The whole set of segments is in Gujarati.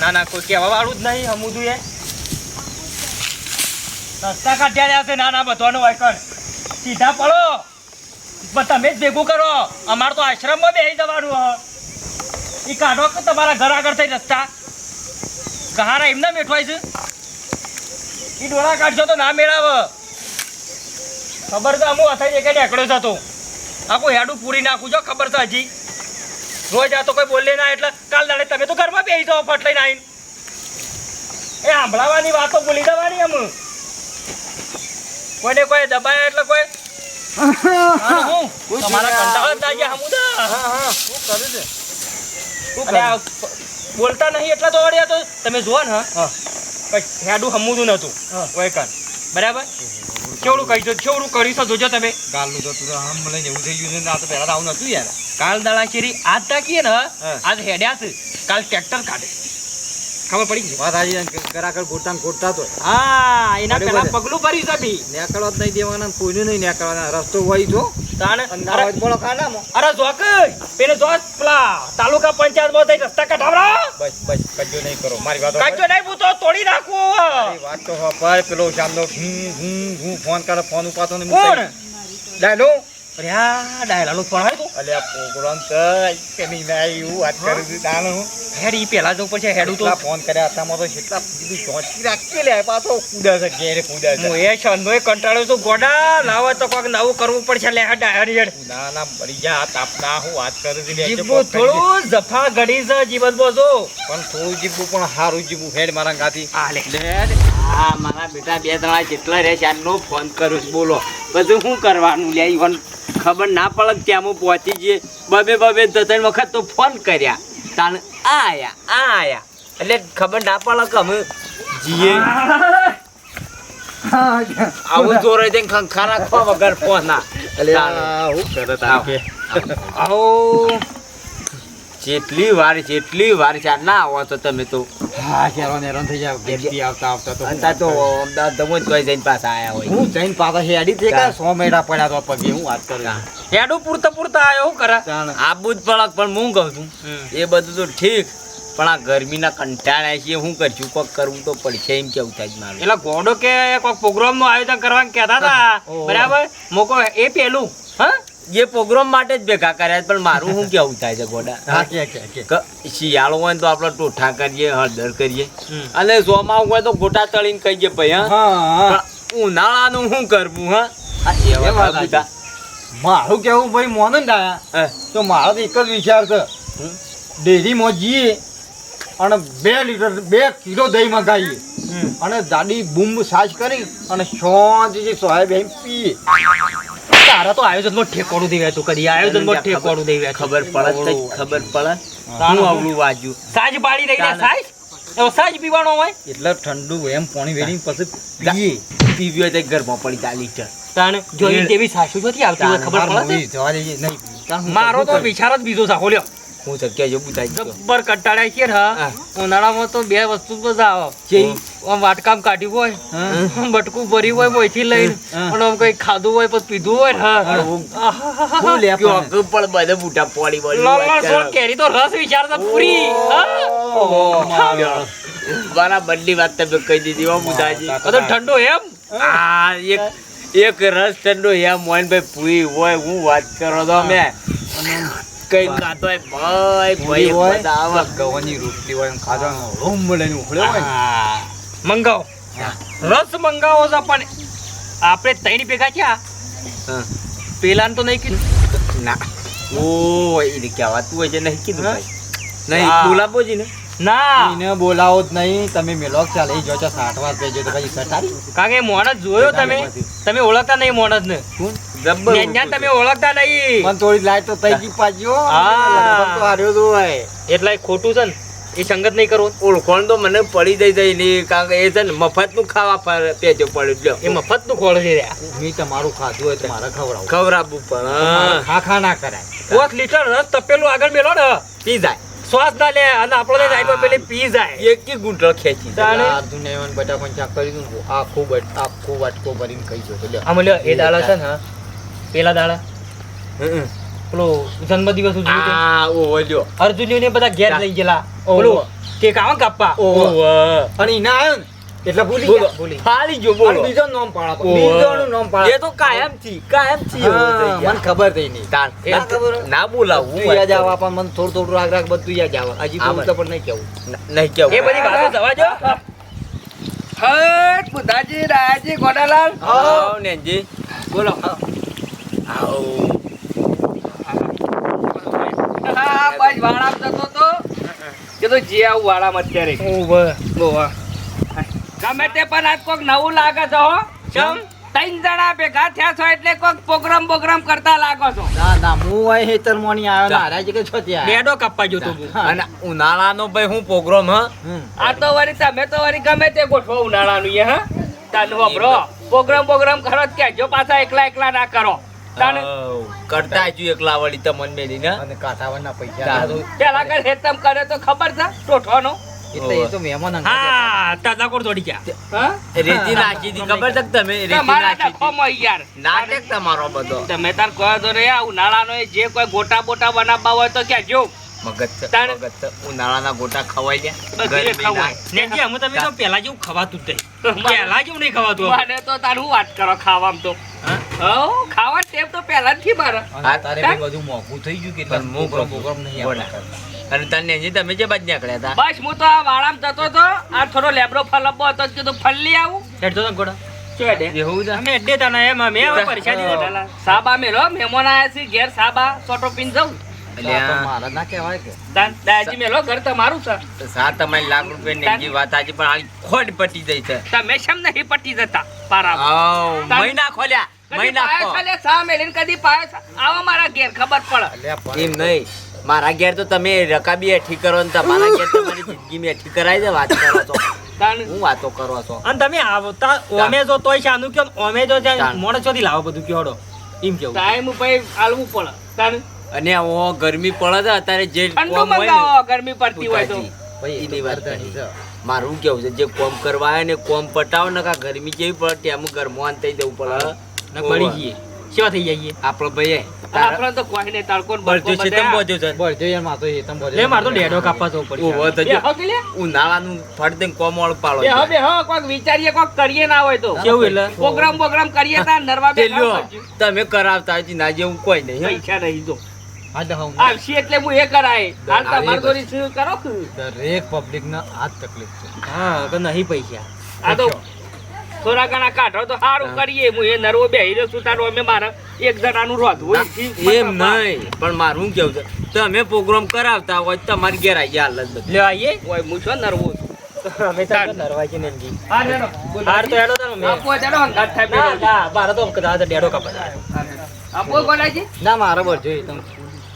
ના ના, કોઈ કહેવા વાળું જ નહીં હમુદું એ રસ્તા કાઢ્યા રહ્યા છે, ના ના બધાનો વાયકણ. સીધા પડો. પણ તમે જ ભેગું કરો. અમાર તો આશ્રમમાં બેસી જવાનું, હ. એ કાઢો કે તમારા ઘર આગળ થઈ રસ્તા. કહારા એમને મેઠવાય છે. એ ડોળા કાઢશો તો ના મેળાવ. ખબર તો અમુક અથાઈ કે નેકળ્યો છે તો. આખું હેડું પૂરી નાખું છો, ખબર તો હજી. રોજ આ તો કોઈ બોલે ના એટલે કાલ દાડે તમે તો ઘરમાં બેસી જાઓ ફટ લઈને આવીને. એ સાંભળાવાની વાતો ભૂલી જવાની એમ. કોઈને કોઈ દબાય એટલે કોઈ? બોલતા નહીં એટલા તો વળ્યા તો તમે જુઓ ને હા. હેડું હમુદું નતું કોઈ કાન બરાબર? કેવડું કહી દો કેવડું કરી તો જોજો તમે. ગાલનું તો તું આમ મને એવું થઈ ગયું છે ને આ તો પહેલા તો આવું નતું યાર. કાલ દાડા શેરી આજ તાકીએ ને આજ હેડ્યા છે. કાલ ટ્રેક્ટર કાઢે. ખબર પડી ગઈ? વાત આવી કરાકર ગોટા ગોટતા ગોટા તો. હા એના પેલા પગલું ભરી સભી નેકળવા જ નહીં દેવાના કોઈને નહીં નેકળવાના. રસ્તો હોય તાણે અરે બોલો કાનામાં અરે જોક પેલે જોક પેલા તાલુકા પંચાયતમાં થઈ રસ્તા કાઢાવરા. બસ બસ કજો નહીં કરો. મારી વાત કાચો નહીં હું તો તોડી નાખું વાત તો હપાય પેલો શામનો ઘૂં ઘૂં ઘૂં ફોન કરે ફોન ઉપાતો ને કોણ? ડાયલો અરે આ ડાયલાનું ફોન આવ્યો તો. આ પ્રોગ્રામ કઈ? કે નહીં ના એવું વાત કરું છું હેડ ઈ પેલા જો પછી હેડું તો. ફોન કર્યા હતા તો કેટલા કીધું ચોંચી રાખી લે પાછો કૂદે છે ઘેરે કૂદે છે. હું એ છંદો એ કંટાળ્યો છું ગોડા લાવો તો કોક નવું કરવું પડશે લે હેડ ડાયર હેડ. ના ના મરી જા આ તાપના હું વાત કરું છું. થોડું જફા ઘડી છે જીવન બોજો. પણ થોડું જીવવું પણ સારું જીવવું હેડ મારા ગાથી. આ લે. હા મારા બેટા બે ત્રણ જેટલા રહે ચારનો ફોન કરું છું, બોલો. બધું શું કરવાનું લે ઈવન ખબર ના પડે ત્યાં હું પહોંચી જઈએ બબે બબે ત્રણ વખત તો ફોન કર્યા. આ આયા આયા. એટલે ખબર ના પડે કે અમે જીએ. આવું જોરે તો ખંખા રાખવા વગર ફોન ના. અલ્યા હું કરે તારે આવો. જેટલી વાર જેટલી વાર ચાર ના આવો તો તમે તો હા હેરાન હેરાન થઈ જાવ. ઘેરથી આવતા આવતા તો અંતા તો અમદાવાદ દમણ તોય જઈને પાછા આયા હોય. હું જઈને પાછા હેડી તે. ચાલ. સો મેડા પડ્યા તો પગે હું વાત કરું. હેડું પૂરતા પૂરતા આયો હું કરે આબુ જ પડક પણ હું કહું છું. એ બધું તો ઠીક પણ આ ગરમીના કંટાળ્યા છીએ શું કરશું કોક કરવું તો પડશે એમ કેવું થાય મારું. એટલે ગોડો કે કોઈક પ્રોગ્રામનું આયોજન કરવાનું કહેતા હતા. બરાબર? મોકો એ પેલું હા? એ પ્રોગ્રામ માટે જ ભેગા કર્યા પણ મારું શું કેવું થાય છે ગોડા? શિયાળો હોય તો આપણે ટોઠા કરીએ હળદર કરીએ. અને ચોમાસું હોય તો ગોટા તળીને કહીએ ભાઈ હા? ઉનાળાનું શું કરવું હા? મારું કેવું ભાઈ મોને ડાયા. તો મારો તો એક જ વિચાર છે. ડેરીમાં જઈએ અને બે લીટર બે કિલો દહીં મંગાવીએ અને દાદી બૂમ સાજ કરી અને શાંતિથી સોયા બેન પીએ. તારા તો આયોજનમાં ઠેકોડું દેવાય તું કરી આયોજનમાં ઠેકોડું દેવાય ખબર પડે ખબર પડે. હું. આવડું વાજ્યું સાજ બાળી રહી સાજ? એવો સાજ પીવાનો હોય? એટલે ઠંડુ એમ પાણી વેરી પછી પીએ. પીવી હોય તો ઘરમાં પડી ચાર લીટર. તાણ જોઈ તેવી સાસુ જોતી આવતી ખબર પડે જવા દઈએ નહીં. મારો તો. વિચાર જ બીજો સાખો લ્યો. હું જગ્યા જેવું થાય ગબ્બર જબ્બર છે હા હા. ઉનાળામાં તો બે વસ્તુ જ આવે? આમ વાટકામ કાઢ્યું હોય હા. બટકું ભર્યું હોય મોયથી લઈને હા. અને આમ કઈ ખાધું હોય પછી પીધું હોય ને હા. હું-. હું પણ. બધે બુટા પોડી કેરી તો રસ વિચારતા પૂરી હા. મારા બંને વાત તમે કહી દીધી હો બુધાજી બધો ઠંડો એમ આ એક એક રસ ઠંડો એમ મોહનભાઈ પૂરી હોય હું વાત કરો તો અમે કઈ ખાતો હોય? ભાઈ ભાઈ હોય, આવે ગવાની રોટલી હોય ખાવાનો રૂમ લઈને ઉખડ્યો હોય. મંગાવો. રસ મંગાવો છો પણ આપણે ત્રણ ભેગા થયા? હા. પેલા તો નહીં કીધું. ના. ઓ એને કહેવાતું હોય છે નહીં કીધું નહીં હા. ને ના. એને બોલાવો જ નહીં. તમે મેલો ચાલે જો છો સાઠવા પેજો તો પછી સટારી કારણ કે મોણસ જોયો તમે. તમે ઓળખતા નહીં મોણસ ને. જબ્બર તમે ઓળખતા નહીં. પણ થોડી લાઈટ તો થઈ ગઈ પાજો હા. તો આર્યો તો હોય. એટલે ખોટું છે ને એ સંગત નહીં કરો ઓળખોણ તો મને પડી દઈ જઈ નહીં કારણ કે એ છે ને મફતનું ખાવા પર પડ્યું પડ્યો એ મફતનું ખોળ છે રહ્યા મેં તમારું ખાધું હોય તો મારે ખવડાવું. ખવડાવવું પણ ખા ના કરાય. પોત લીટર રસ તપેલું આગળ મેલો ને. પી જાય. શ્વાસ ના લે અને આપણો સાઈડમાં પેલી પી જાય એક કી ગુંઠો ખેંચી તાણે? અર્જુન ને એવન બટા પંચા કરી દઉં ને આખું બટ આખું વાટકો ભરીને કહી જો લ્યો આમ લે એ દાડા છે ને પેલા દાડા હમ. પેલો જન્મદિવસ ઉજવ્યો તે. આ ઓ લ્યો. અર્જુન ને બધા ઘેર લઈ ગયેલા ઓલો કે કાવા કાપા ઓહો. ઓહો. અને ઈના આવ્યો ને એટલે ભૂલી ગયા ભૂલી ફાળી ગયો બોલો. બીજો નામ ઓહો. બીજોનું નામ પાડો. એ તો કાયમથી કાયમથી મને ખબર થઈ નહીં. તાર ખબર ના બોલાવું હું યાદ આવા પણ મને થોડું થોડું રાગ રાગ બધું યાદ આવે. હજી હા, બોલતો પણ નહીં કેવું. નહીં કેવું. એ બધી વાતો જવા દો. હટ બુધાજી રાજી ગોડાલાલ. આવો નેનજી. બોલો. આવ. હા બસ વાળા જતો તો. કે તો જે આવું વાળામાં અત્યારે ઓવા. ગમે તે પણ આજ કોક નવું લાગે છે હો. ચમ? ત્રણ જણા ભેગા થયા છો એટલે કોક પ્રોગ્રામ પ્રોગ્રામ કરતા લાગો છો. ના ના હું અહીં હેતર મોની આવ્યો ના રાજી કે છો ત્યાં. બેડો કાપવા ગયો તો અને ઉનાળાનો ભાઈ હું પ્રોગ્રામ હ? હમ. આ તો વળી તમે તો વળી ગમે તે ગોઠવો ઉનાળાનું એ હા? તાન બ્રો. પ્રોગ્રામ પ્રોગ્રામ કરો જ જો પાછા એકલા એકલા ના કરો. કરતા છું એકલા વળી તમને મેલી ને અને કાંઠાવાળના પૈસા પેલા કઈ હેતમ કરે તો ખબર છે? ટોઠવાનો એટલે એ તો મહેમાન હા તાજા તોડી ગયા. રેતી નાખી હતી ખબર છે તમે? રેતી નાખી હતી. યાર. નાટક તમારો બધો. તમે તાર કહો તો રે આ ઉનાળાનો જે કોઈ ગોટા બોટા બનાવવા હોય તો ક્યાં જો. મગજ મગજ ઉનાળાના ગોટા ખવાઈ ગયા. એ ખવાય. નેનજી અમે તમે તો પેલા જેવું ખવાતું જ નહીં. પેલા જેવું નહીં ખવાતું. મને તો તાર હું વાત કરો ખાવામાં તો? હો? ખાવા ટેપ તો પહેલાથી મારે. તારે બધું મોંઘું થઈ ગયું કે નહીં અને તને નેનજી તમે જે બાજ નીકળ્યા હતા? બસ હું તો આ વાળામાં જતો તો આ થોડો લેબરો ફલબો હતો તો કીધું લઈ આવું. હેડજો તો ગોડા. શું દે એવું છે? અમે અડ્ડે તાના એમ અમે હવે પરેશાની નથી. સાબા મેલો મહેમાન આયા છે ઘેર સાબા સોટો પીન જવું એટલે આ તો આ મારા ના કહેવાય કે. તાન દાજી મેલો ઘર તમારું છે. સાત તમારી લાખ રૂપિયા નેનજી વાત આજે પણ આની ખોટ પટી જાય છે. તમે શેમ પટી જતા પારા આવ, તાન- મહિના ખોલ્યા મહિના પાયો ખો. છે લે કદી પાયો છે મારા ઘેર ખબર પડે. એમ નહીં. મારા ઘેર તો તમે રકાબી હેઠી કરો ને તમારા ઘેર તમારી જિંદગી મેં હેઠી કરાય છે વાત કરો છો. હું વાતો કરો છો? અને તમે આવતા ઓમે જો તોય શાનું કયો? ઓમે જો મોડે ચોથી લાવો બધું કયો એમ કેવું. ટાઈમ ઉપર આલવું પડે. તાન અને ઓ ગરમી પડે છે અત્યારે જે કોમ હોય ગરમી પડતી હોય તો. ભાઈ એની વાત કરી. મારું કેવું છે જે કોમ કરવા આવે ને કોમ પટાવ ને કા ગરમી જેવી પડે તેમ ગરમોન થઈ જવું પડે. ને પડી જઈએ સેવા થઈ જઈએ આપણો ભાઈ તો કોઈ તડકો બળજો તેમ. બોજો છે લે મારે તો ડેડો કાપવા ઉનાળાનું કોક વિચારીએ કોક કરીએ ના હોય તો. કેવું એટલે? પ્રોગ્રામ પ્રોગ્રામ કરીએ તા નરવા કરાવતા ના જેવું કોઈ નહીં પૈસા નહીં તો હા તો હું આવશે એટલે હું એ કરાય. હાલ શું કરો કે? દરેક પબ્લિક ના આ તકલીફ છે. હા તો નહીં પૈસા. આ તો થોડા ઘણા કાઢો તો સારું કરીએ. હું એ નરવો બેહી હીરો તારું અમે મારા એક જણાનું રોધવું એમ નહીં પણ મારું કેવું છે? તમે પ્રોગ્રામ કરાવતા હોય તમારી ઘેર આવી હાલત બધી. લે આવીએ હોય હું છો નરવો. અમે તો નરવા. હાર મેં. આપો થાય ના ડેડો કપડા આપો. ના મારો બોલ જોઈએ તમે.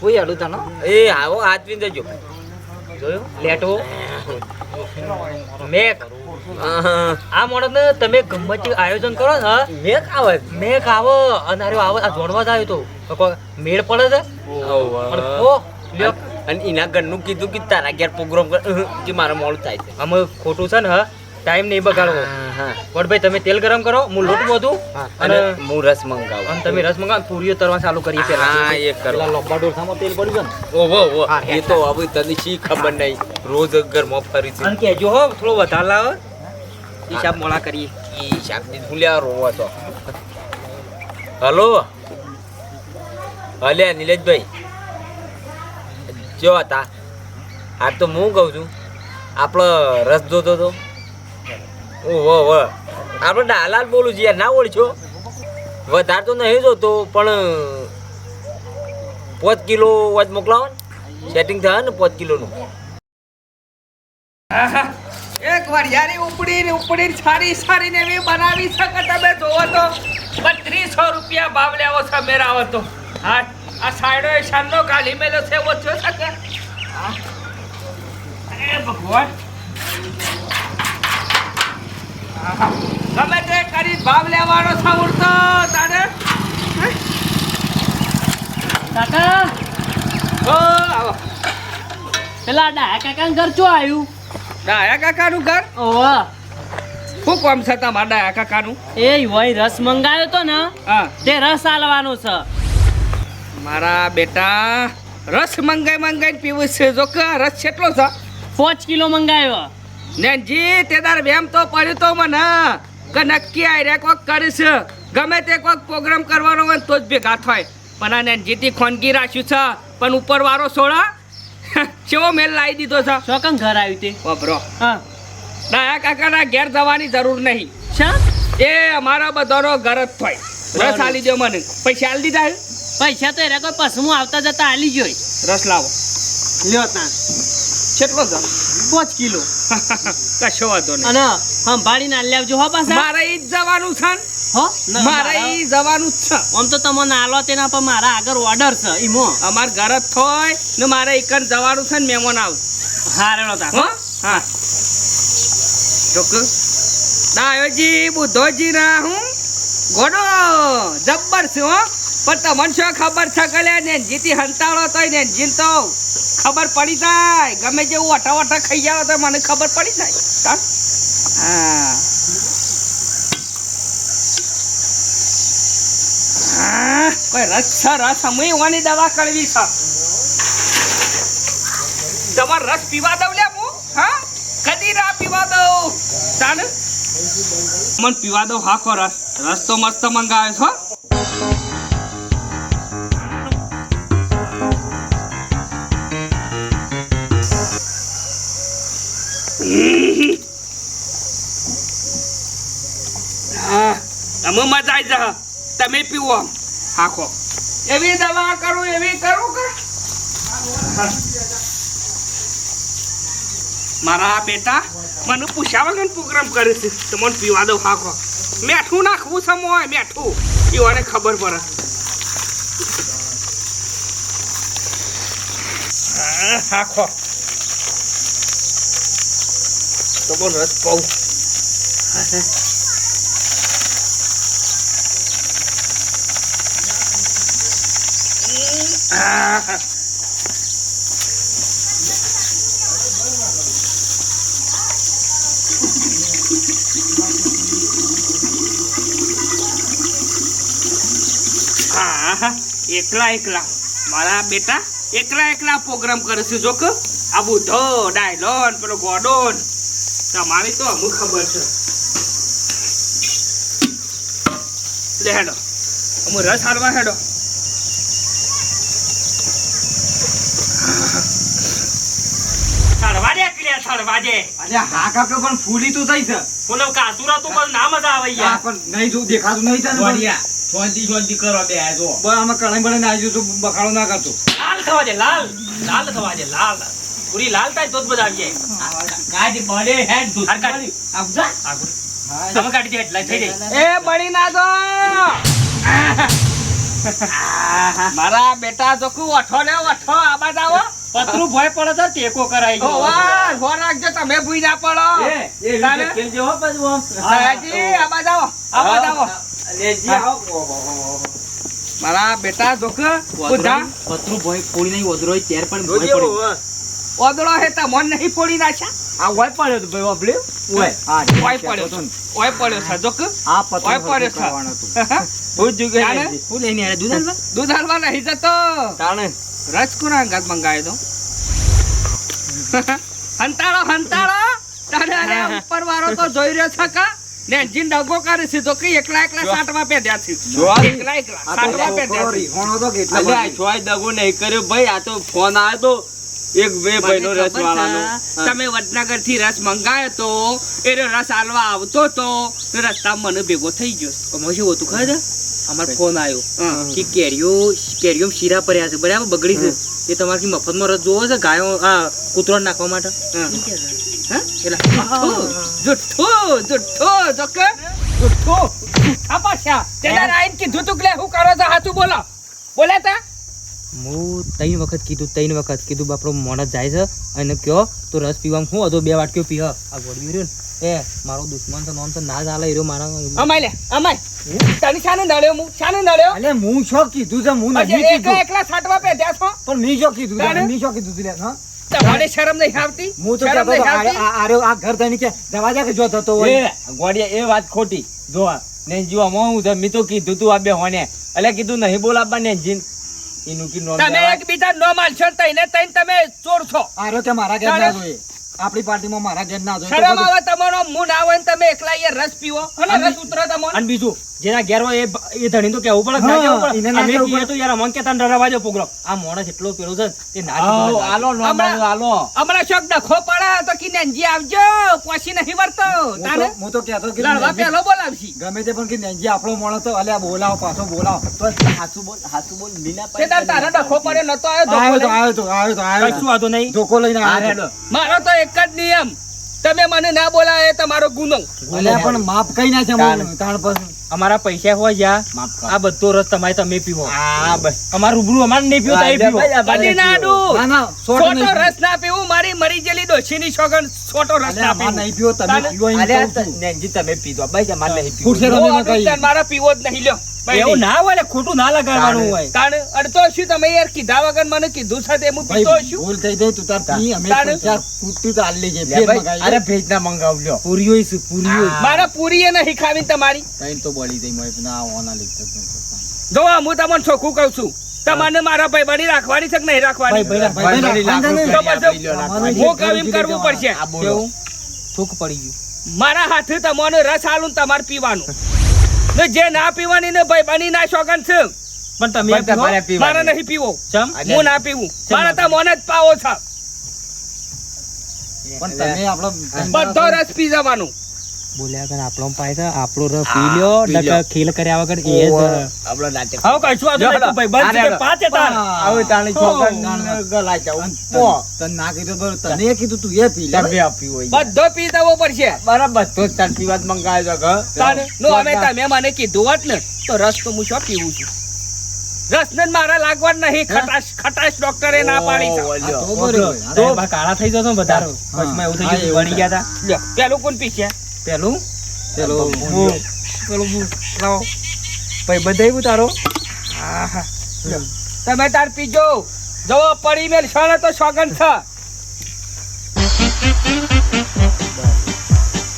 કોઈ અડું તનો એ આવો હાથ જોયો? લેટો મેક. આહા. આ માણસ ને તમે ગમત આયોજન કરો ને મેક આવે મેક આવો. અને અરે આવો આ જોડવા જ આવ્યો તો મેળ પડે છે? અને એના ઘરનું કીધું કે તારા ઘેર પ્રોગ્રામ કે મારે મોડું થાય છે. અમે ખોટું છે ને હા? ટાઈમ નહીં બગાડવો. વડભાઈ તમે તેલ ગરમ કરો હું લોટ બધું અને હું રસ મંગાવું. અને તમે રસ મંગાવો પૂરીઓ તરવા ચાલુ કરીએ હા એ કરો. લોબા ડોસામાં તેલ પડ્યું છે ઓહો ઓહો એ તો હવે તને શી ખબર નહીં. રોજ ઘરમાં ફરી છે અને કહેજો હો થોડો વધારે લાવો. હિસાબ મોળા કરીએ. ઈ ની ભૂલ્યા રોવો તો. હલો? હલે નિલેશભાઈ. જો હતા આ તો હું કહું છું આપણો રસ જોતો તો. ઓહો હો. આપણે ડાલાલ બોલું છું યાર ના ઓળખો. વધારે તો નહીં જોતો પણ પાંચ કિલો વાત મોકલાવો ને. સેટિંગ થાય ને પાંચ કિલોનું. યારી ઉપડી ને ઉપડીને સારી સારી ને એવી બનાવી શકે તમે જોવો તો. બત્રીસો રૂપિયા ભાવ લેવો છે મેરાવો તો હા આ સાયડો એ શાનનો કાલી મેલો છે ઓછો શકે હા. અરે ભગવાન. ગમે તે કરી ભાવ લેવાનો છે ઉડતો તારે? કાકા? ઓ આવો. પેલા ડાયા કાકા ઘર ચો આવ્યું ડાયા કાકાનું ઘર? ઓવા શું કામ છે તમારા ડાયા કાકાનું? એ હોય રસ મંગાવ્યો તો ને હા. તે રસ આલવાનો છે. મારા બેટા રસ મંગાઈ મંગાઈ પીવું છે. જો કે રસ કેટલો છે? પાંચ કિલો મંગાવ્યો ને જી તે તાર વેમ તો પડ્યું તો મને. કે નક્કી આયરે કોક કરીશ ગમે તે કોક પ્રોગ્રામ કરવાનો હોય તો જ ભેગા થાય. પણ આ જીતી ખોનગી રાખ્યું છે. પણ ઉપર વાળો સોડા કેવો મેલ લાવી દીધો છે? ચોકન ઘર આવ્યું તે? વાપરો. હા. ડાયા કાકાના ઘેર જવાની જરૂર નહીં. શા? એ અમારા બધાનો ઘર જ થાય રસ આલી દો મને. પૈસા આલી દીધા પૈસા તો એ કોઈ પસમું આવતા જતા આલી જોઈ રસ લાવો. લ્યો તા કેટલો છે? પાંચ કિલો. કશો વાંધો નહીં. અને સંભાળીને આલી આવજો હો પાછા. મારે એ જ જવાનું છે. હો? મારે ઈ જવાનું જ છે. આમ તો તમને આલો તેના પર મારા આગળ ઓર્ડર છે ઈમો અમાર ઘર જ થોય ને મારે એકન જવાનું છે ને મહેમાન આવ. હારે રેડો તા હો? હા. ચોક દાયોજી બુદ્ધોજી ના હું ગોડો. જબ્બર છે હો. પણ તમને શું ખબર છે કલે ને જીતી હંતાળો તોય ને જીન તો ખબર પડી જાય. ગમે જેવું અઠા વઠા ખાઈ જાવ તો મને ખબર પડી જાય? હા હા, કોઈ રસ રસ? અમે ઓની દવા કરવી છે. તમાર રસ પીવા દઉં લે હું? હા? કદી ના પીવા દઉં. તાન મન પીવા દઉં હાખો રસ. રસ તો મસ્ત મંગાવે છો તમે મજા આવી જા તમે પીવો. હાખો એવી દવા કરું એવી કરું કે? મારા બેટા મને પૂછ્યા વગર પ્રોગ્રામ કરે છે. તો મને પીવા દઉં હાખો મેઠું નાખવું છે મોય મેઠું. પીવાને ખબર પડે. હા, હાખો તો બોલ રસ પાઉં આ હા હા, એકલા એકલા. મારા બેટા એકલા એકલા પ્રોગ્રામ કરે છે જોક આ બુધો ડાયલોન પેલો ગોડોન. તમારી તો અમુક ખબર છે. લે હેડો. અમુ રસ હારવા હેડો. થડવા દે ક્રિયા થડવા દે. અરે હા કાકા પણ ફૂલી તો થઈ છે. બોલો કાસુરા તો પણ ના મજા આવે યાર. પણ નહીં જો દેખાતું નહીં તને. શાંતિ શાંતિ કરો બે જો. બસ આમાં કણાઈ બળાઈને આવી જશું, બખાડો ના કરતો. લાલ થવા દે લાલ. લાલ થવા દે લાલ. પૂરી લાલ થાય તો જ બધા આવી જાય કાજ પડે હેડ હાર કાઢ. આવજા આગળ. તમે કાઢી દે એટલે થઈ જાય. એ બળી ના દો. મારા બેટા જોખું ઓઠો ને ઓઠો આબાદ આવો. પતરું ભય પડે તો ટેકો કરાઈ ગયો. વાહ હો રાખજો તમે ભૂઈ ના પડો. એ એ ખેલજો હો પાછું આમ. આબાદ આવો આબાદ આવો. મારા બેટા જોક બુધા પતરું ભોય ફોડી નહીં ઓદરો ત્યાર પણ ભોય પડી ઓદરો હે. તા મન નહીં ફોડી નાખ્યા? આ હોય પડ્યો તો ભાઈ ઓબલે ઓય, હા, ઓય પડ્યો તો ઓય પડ્યો છે જોક આ પતંગ ઓય પડ્યો છે. કરવાનું હતું. હું જ જુગે. હું લઈને આયા દૂધ આલવા? દૂધ હાલવા નહીં જતો. તાણે? રાજકુના ગાત મંગાવ્યો તો. હંતાળો હંતાળો. તારે ઉપર વાળો તો જોઈ રહ્યો છે કા? ને ડગો કરે છે તો કે એકલા એકલા સાટમાં પેદ્યા છે. એકલા એકલા આ તો સાટમાં છોકરો પેદ્યા છે. રીહોણો તો કેટલો અલ્યા, છોય દગો નહીં કર્યો ભાઈ આ તો ફોન આવ્યો તો એક બે ભાઈનો રસ ખબર વાળાનો તમે વડનગરથી રસ મંગાયો તો એનો રસ આલવા આવતો તો રસ્તા મને ભેગો થઈ ગયો. અમે શું હતું ખબર? અમારો અમાર ફોન આવ્યો. કે કેરીઓ કેરીઓ શીરા પડ્યા છે બરાબર બગડી છે. એ તમારે મફતમાં રસ જોવો છે ગાયો આ કૂતરો નાખવા માટે? હા. હા? જુઠ્ઠો જુઠ્ઠો જોકે જુઠ્ઠો જુઠ્ઠા પાછા તેના આઈને કીધું તું કે હું કરો છો હાચું બોલો બોલે તા હું ત્રણ વખત કીધું ત્રણ વખત કીધું બાપડો મોણસ જાય છે અને કયો તો રસ પીવામાં શું હતો બે વાટક્યો પીહ આ ગોળીઓ રહ્યો ને એ મારો દુશ્મન છે નોમ છે ના ચાલે રહ્યો મારા અમાય લે અમાય તને શાને નડ્યો હું શાને નડ્યો અલે હું શું કીધું છે હું એકલા કીધું એકલા સાટવા પેદ્યા છો પણ મી શું કીધું મી તારે? કીધું તું લે, હા? તમારે શરમ નહીં આવતી? હું તો કહેતો હતો? આ- આ- આ- આ ઘર ધણી કે જવા કે જો થતો હોય? એ ગોડિયા એ વાત ખોટી. જો ને જીવા મો હું તો મેં તો કીધું તું આ બે હોને. એટલે કીધું નહીં બોલાવવા ને જીન. એનું કી નો તમે. એકબીજા નો માનશો ને તઈને તઈને તમે ચોર છો. આરો તે મારા ઘર ના જોઈએ. આપણી પાર્ટીમાં મારા ઘર ના જોઈએ શરમ આવે તમારો મું ના હોય ને તમે એકલા અહીંયા રસ પીવો. અને રસ ઉતરે તમને. અને બીજું જેના ઘેર હોય એ- એ ધણી તો કેવું પડે ના કેવું પડે. ના અમે પડે. તો યાર અમન કે તને ડરાવા જો પ્રોગ્રામ. આ મોણસ એટલો પેલો છે તે ના આવો, આલો નોર્મલ આલો હમણાં શોક ડખો પડે તો કે નેનજી આવજો. પછી નહીં વર્તો તારે? હું તો કહેતો કે લડવા પેલો બોલાવશી. ગમે તે પણ કે નેનજી આપણો મોણસ તો અલ્યા બોલાવો પાછો બોલાવો. તો હાસુ બોલ હાસુ બોલ મીના તે તાર ડખો પડે નતો આવ્યો આવ્યો તો. આવ્યો તો આવ્યો તો આવ્યો કશું તો. વાંધો નહીં. ધોકો લઈને આવ્યો. મારો તો એક જ નિયમ. તમે મને ના બોલાય એ તમારો ગુનો. અલ્યા પણ માફ કઈ ના છે તાણ. પર અમારા પૈસા હોય જ્યાં આ બધો રસ તમારે તમે પીવો. હા બસ. અમારું રૂબરૂ અમારે નહીં પીવો તો પીવો. બધી ના. ના ના છોટો રસ ના પીવું મારી મરી ગયેલી ડોશીની સોગન છોટો રસ ના પીવું. નહીં પીવો તમે પીવો અરે નેનજી તમે પીધો બસ અમારે નહીં પીવું. મારા પીવો જ નહીં લ્યો. એવું ના હોય ને ખોટું ના લગાડવાનું હોય. તાણ અડતો શું તમે યાર કીધા વગર મને કીધું છે હું ભાઈ, પીતો છું? ભૂલ થઈ ગઈ તું તાર પી અમે પૈસા તૂટ્યું તો આલી છે લે ફેર ભાઈ, મગાઈ અરે ભેજ ના મંગાવ લ્યો. પૂરીઓ છે પૂરીઓ. મારા પૂરી નહીં ખાવી તમારી. ત્રણ તો બળી ગઈ મોય ના ઓના લીધે જો હું તમને ચોખ્ખું કહું છું. તમને મારા ભાઈ બની રાખવાની છે કે નહીં રાખવાની. હું કરવું પડશે. આ બોલો કેવું? થૂક પડી ગયું. મારા હાથે તમને રસ આલું ને તમારે પીવાનું. ને જે ના પીવાની ને ભાઈ બની ના શોખન છે. પણ તમે તમારે પીવો? મારે નહીં પીવો. ચમ? હું ના પીવું. મારે તો મને જ પાવો છે. પણ તમે આપણો બધો રસ પી જવાનું. બોલ્યા કર આપણો પાય છે. આપણો રસ પી લ્યો. નકર ખેલ કર્યા વગર એ જ આપણો નાટક. હવે કશું વાંધો નહીં, ભાઈ બંધ છે, અરે, પાંચ હતા તાણી છોકરાને તાણ. ગલાઈ જાઉં. તને તને ના કીધું બરોબર તને કીધું તું એ પી લે. તમે આપ્યું હોય. બધો પી જવો પડશે. બરાબર તો તાર પીવા જ મંગાવ્યો છે, તાને નો અમે તમે મને કીધું હોત ને તો રસ તો હું શું પીવું છું? રસ ને મારા લાગવા નહીં. ખટાશ ખટાશ ડોક્ટરે ના પાડી છે. તો કાળા થઈ જશો ને બધા. કચ્છમાં એવું થઈ ગયું ગયા હતા. પેલું કોણ પીશે? પેલું? પેલો પેલું લાવો. ભાઈ બધા એવું તારો? આહા. તમે તાર પીજો. જવો પડી મેલ છો તો સોગન છે.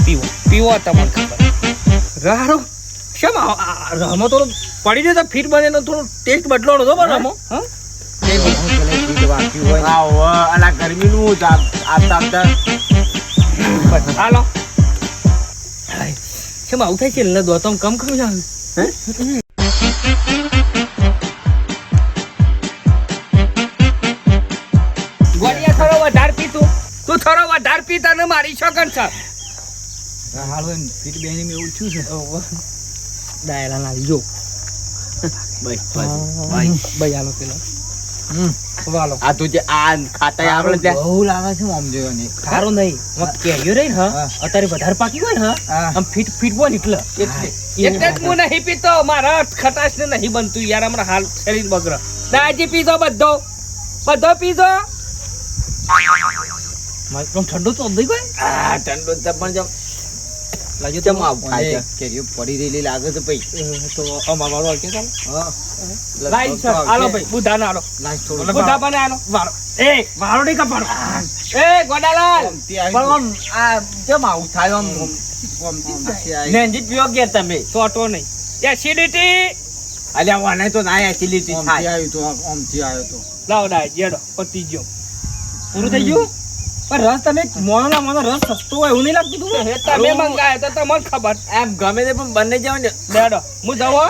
પીવો. પીવો તમને ખબર. રારો શેમ આ- રમો તો પડી જાય તો ફીટ બને તો થોડું ટેસ્ટ બદલાવાનો તો રમો ગરમીનું આપતા આપતા હાલો. આવું થાય છે એટલે દોતમ કમ કમ છે. ગોળિયા થોડો વધારે પીતું તું. થોડો વધારે પીતા ને મારી સોગન છે. હાલો એમ ફીટ બેની મેં એવું છું. છે ડાયરા લાવી જો. ભાઈ ભાઈ. ભાઈ હાલો પેલો. આ તું જે આ ખાતા આપણે ત્યાં બહુ લાગે છે આમ જોવાની સારો નહીં. આમાં કેરીઓ રહી હા. હા. અત્યારે વધારે પાકી હોય ને હા. હા. આમ ફીટ ફીટ બોય એટલે. એટલે. એટલે જ હું નહીં પીતો. મારા ખટાશ ને નહીં બનતું યાર હમણાં હાલ શરીર બગડે. દાજી પીધો બધો. બધો પીધો. ઠંડો તો ગયો ઠંડો પણ લાગ્યો કેમ આવું કેરીઓ પડી રહેલી લાગે છે ભાઈ. તો અમાર વાળો હાલ કે ચાલ. હા. લાઈન ભાઈ બુધા ના હાલો લાઈન થોડું બુધા બને હાલો. વાળો એ વાળો નહીં કપાડો. એ ગોડાલાલ. પણ આ કેમ આવું થાય આમ ગમતી નથી આવી. નેનજી પીવો કે તમે સોટો નહીં. એસિડિટી અલ્યા વાને તો ના એસિડિટી થાય. આવ્યું તો આમથી આવ્યો તો. લાવ ડાય જેડો પતી ગયો. પૂરું થઈ ગયું? પણ રસ તમે મોનો ના મોનો રસ સસ્તો હોય એવું નહીં લાગતું તું? તમે મંગાય તો તમને ખબર. એમ ગમે તે પણ બંને જાવ ને બેડો. હું જવો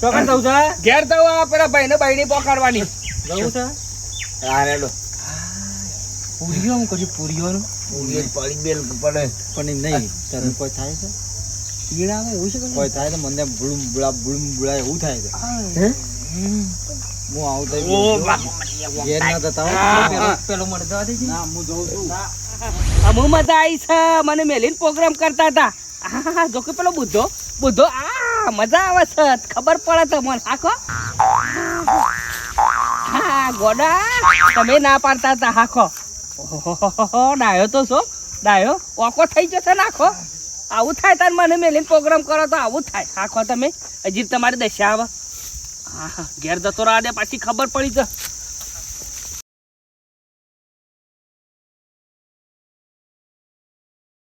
ચોકન થવું છે? ઘેર જવો આ પેલા ભાઈ ને ભાઈ પકડવાની. જવું છે? આ રેડો પૂરીઓ હું કર્યું પૂરીઓનું પૂરીઓ પડી બેલ પડે. પણ એમ નહીં તને કોઈ થાય છે? તીડ આવે એવું છે કોઈ થાય તો મને બુળુમ બુળા બુળુમ બુળા એવું થાય છે. હું? આવું તો ઘેર ના થતા પેલો પેલો મને જવા દે ના હું જોઉં છું. અમુ મજા આવી છે મને મેલીને પ્રોગ્રામ કરતા હતા. આ જો કે પેલો બુદ્ધો બુદ્ધો આ મજા આવે છે. ખબર પડે તમને. હાખો હા ગોડા. તમે ના પાડતા હતા. હાખો ડાયો તો શું ડાયો. ઓકો થઈ જશે નાખો આવું થાય તાર મને મેલીન પ્રોગ્રામ કરો તો આવું થાય. હાખો તમે. હજી તમારી દશા આવે. હા હા ઘેર જતો રહે પાછી ખબર પડી છે